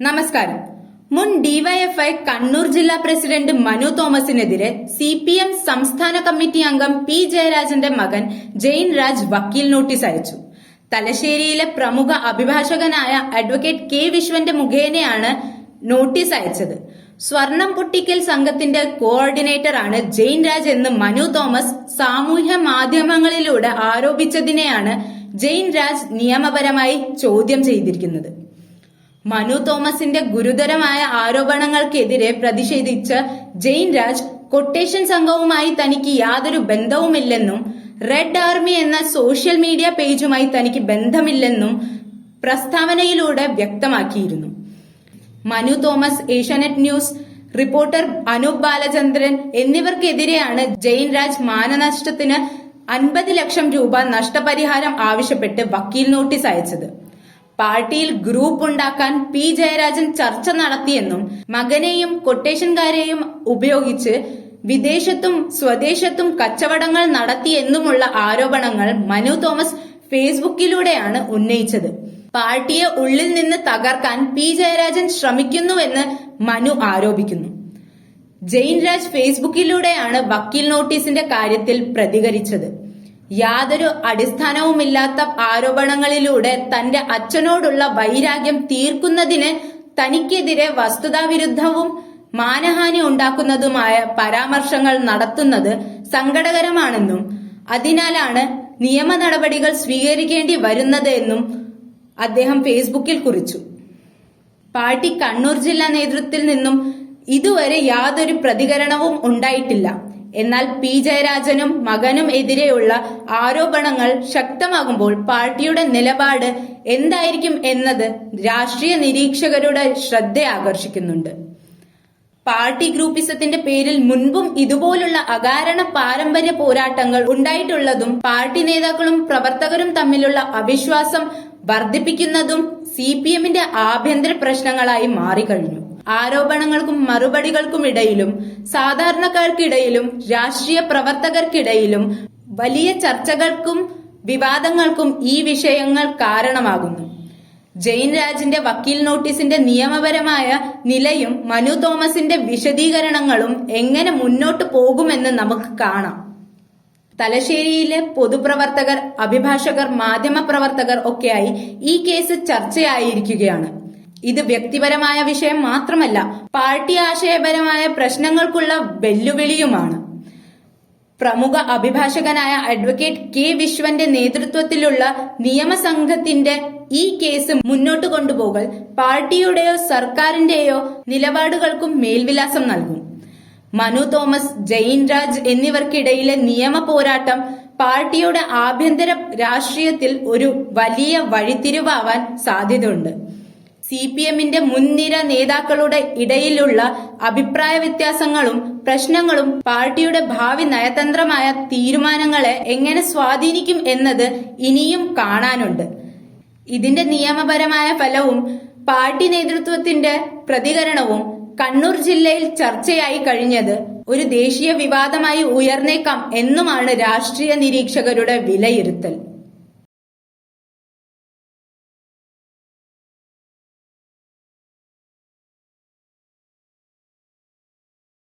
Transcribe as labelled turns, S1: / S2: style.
S1: നമസ്കാരം. മുൻ ഡിവൈഎഫ്ഐ കണ്ണൂർ ജില്ലാ പ്രസിഡന്റ് മനു തോമസിനെതിരെ സി പി എം സംസ്ഥാന കമ്മിറ്റി അംഗം പി ജയരാജന്റെ മകൻ ജെയിൻ രാജ് വക്കീൽ നോട്ടീസ് അയച്ചു. തലശ്ശേരിയിലെ പ്രമുഖ അഭിഭാഷകനായ അഡ്വക്കേറ്റ് കെ വിശ്വന്റെ മുഖേനയാണ് നോട്ടീസ് അയച്ചത്. സ്വർണം പൊട്ടിക്കൽ സംഘത്തിന്റെ കോർഡിനേറ്ററാണ് ജെയിൻ രാജ് എന്ന് മനു തോമസ് സാമൂഹ്യ മാധ്യമങ്ങളിലൂടെ ആരോപിച്ചതിനെയാണ് ജെയിൻ രാജ് നിയമപരമായി ചോദ്യം ചെയ്തിരിക്കുന്നത്. മനു തോമസിന്റെ ഗുരുതരമായ ആരോപണങ്ങൾക്കെതിരെ പ്രതിഷേധിച്ച് ജെയിൻ രാജ് കൊട്ടേഷൻ സംഘവുമായി തനിക്ക് യാതൊരു ബന്ധവുമില്ലെന്നും റെഡ് ആർമി എന്ന സോഷ്യൽ മീഡിയ പേജുമായി തനിക്ക് ബന്ധമില്ലെന്നും പ്രസ്താവനയിലൂടെ വ്യക്തമാക്കിയിരുന്നു. മനു തോമസ് ഏഷ്യാനെറ്റ് ന്യൂസ് റിപ്പോർട്ടർ അനൂപ് ബാലചന്ദ്രൻ എന്നിവർക്കെതിരെയാണ് ജെയിൻ രാജ് മാനനഷ്ടത്തിന് അൻപത് ലക്ഷം രൂപ നഷ്ടപരിഹാരം ആവശ്യപ്പെട്ട് വക്കീൽ നോട്ടീസ് അയച്ചത്. പാർട്ടിയിൽ ഗ്രൂപ്പ് ഉണ്ടാക്കാൻ പി ജയരാജൻ ചർച്ച നടത്തിയെന്നും മകനെയും കൊട്ടേഷൻകാരെയും ഉപയോഗിച്ച് വിദേശത്തും സ്വദേശത്തും കച്ചവടങ്ങൾ നടത്തിയെന്നുമുള്ള ആരോപണങ്ങൾ മനു തോമസ് ഫേസ്ബുക്കിലൂടെയാണ് ഉന്നയിച്ചത്. പാർട്ടിയെ ഉള്ളിൽ നിന്ന് തകർക്കാൻ പി ജയരാജൻ ശ്രമിക്കുന്നുവെന്ന് മനു ആരോപിക്കുന്നു. ജെയിൻ രാജ് ഫേസ്ബുക്കിലൂടെയാണ് വക്കീൽ നോട്ടീസിന്റെ കാര്യത്തിൽ പ്രതികരിച്ചത്. യാതൊരു അടിസ്ഥാനവുമില്ലാത്ത ആരോപണങ്ങളിലൂടെ തന്റെ അച്ഛനോടുള്ള വൈരാഗ്യം തീർക്കുന്നതിന് തനിക്കെതിരെ വസ്തുതാവിരുദ്ധവും മാനഹാനി ഉണ്ടാക്കുന്നതുമായ പരാമർശങ്ങൾ നടത്തുന്നത് സങ്കടകരമാണെന്നും അതിനാലാണ് നിയമ നടപടികൾ സ്വീകരിക്കേണ്ടി വരുന്നത് എന്നും അദ്ദേഹം ഫേസ്ബുക്കിൽ കുറിച്ചു. പാർട്ടി കണ്ണൂർ ജില്ലാ നേതൃത്വത്തിൽ നിന്നും ഇതുവരെ യാതൊരു പ്രതികരണവും ഉണ്ടായിട്ടില്ല. എന്നാൽ പി. ജയരാജനും മകനും എതിരെയുള്ള ആരോപണങ്ങൾ ശക്തമാകുമ്പോൾ പാർട്ടിയുടെ നിലപാട് എന്തായിരിക്കും എന്നത് രാഷ്ട്രീയ നിരീക്ഷകരുടെ ശ്രദ്ധ ആകർഷിക്കുന്നുണ്ട്. പാർട്ടി ഗ്രൂപ്പിസത്തിന്റെ പേരിൽ മുൻപും ഇതുപോലുള്ള അകാരണ പാരമ്പര്യ പോരാട്ടങ്ങൾ ഉണ്ടായിട്ടുള്ളതും പാർട്ടി നേതാക്കളും പ്രവർത്തകരും തമ്മിലുള്ള അവിശ്വാസം വർദ്ധിപ്പിക്കുന്നതും സി പി എമ്മിന്റെ ആഭ്യന്തര പ്രശ്നങ്ങളായി മാറിക്കഴിഞ്ഞു. ആരോപണങ്ങൾക്കും മറുപടികൾക്കും ഇടയിലും സാധാരണക്കാർക്കിടയിലും രാഷ്ട്രീയ പ്രവർത്തകർക്കിടയിലും വലിയ ചർച്ചകൾക്കും വിവാദങ്ങൾക്കും ഈ വിഷയങ്ങൾ കാരണമാകുന്നു. ജെയിൻ രാജിന്റെ വക്കീൽ നോട്ടീസിന്റെ നിയമപരമായ നിലയും മനു തോമസിന്റെ വിശദീകരണങ്ങളും എങ്ങനെ മുന്നോട്ട് പോകുമെന്ന് നമുക്ക് കാണാം. തലശ്ശേരിയിലെ പൊതുപ്രവർത്തകർ അഭിഭാഷകർ മാധ്യമപ്രവർത്തകർ ഒക്കെയായി ഈ കേസ് ചർച്ചയായിരിക്കുകയാണ്. ഇത് വ്യക്തിപരമായ വിഷയം മാത്രമല്ല പാർട്ടി ആശയപരമായ പ്രശ്നങ്ങൾക്കുള്ള വെല്ലുവിളിയുമാണ്. പ്രമുഖ അഭിഭാഷകനായ അഡ്വക്കേറ്റ് കെ വിശ്വന്റെ നേതൃത്വത്തിലുള്ള നിയമസംഘത്തിന്റെ ഈ കേസ് മുന്നോട്ട് കൊണ്ടുപോകൽ പാർട്ടിയുടെയോ സർക്കാരിന്റെയോ നിലപാടുകൾക്കും മേൽവിലാസം നൽകും. മനു തോമസ് ജയിൻ രാജ് എന്നിവർക്കിടയിലെ നിയമ പോരാട്ടം പാർട്ടിയുടെ ആഭ്യന്തര രാഷ്ട്രീയത്തിൽ ഒരു വലിയ വഴിത്തിരിവാവാൻ സാധ്യതയുണ്ട്. സി പി എമ്മിന്റെ മുൻനിര നേതാക്കളുടെ ഇടയിലുള്ള അഭിപ്രായ വ്യത്യാസങ്ങളും പ്രശ്നങ്ങളും പാർട്ടിയുടെ ഭാവി നയതന്ത്രമായ തീരുമാനങ്ങളെ എങ്ങനെ സ്വാധീനിക്കും എന്നത് ഇനിയും കാണാനുണ്ട്. ഇതിന്റെ നിയമപരമായ ഫലവും പാർട്ടി നേതൃത്വത്തിന്റെ പ്രതികരണവും കണ്ണൂർ ജില്ലയിൽ ചർച്ചയായി കഴിഞ്ഞത് ഒരു ദേശീയ വിവാദമായി ഉയർന്നേക്കാം എന്നുമാണ് രാഷ്ട്രീയ നിരീക്ഷകരുടെ വിലയിരുത്തൽ.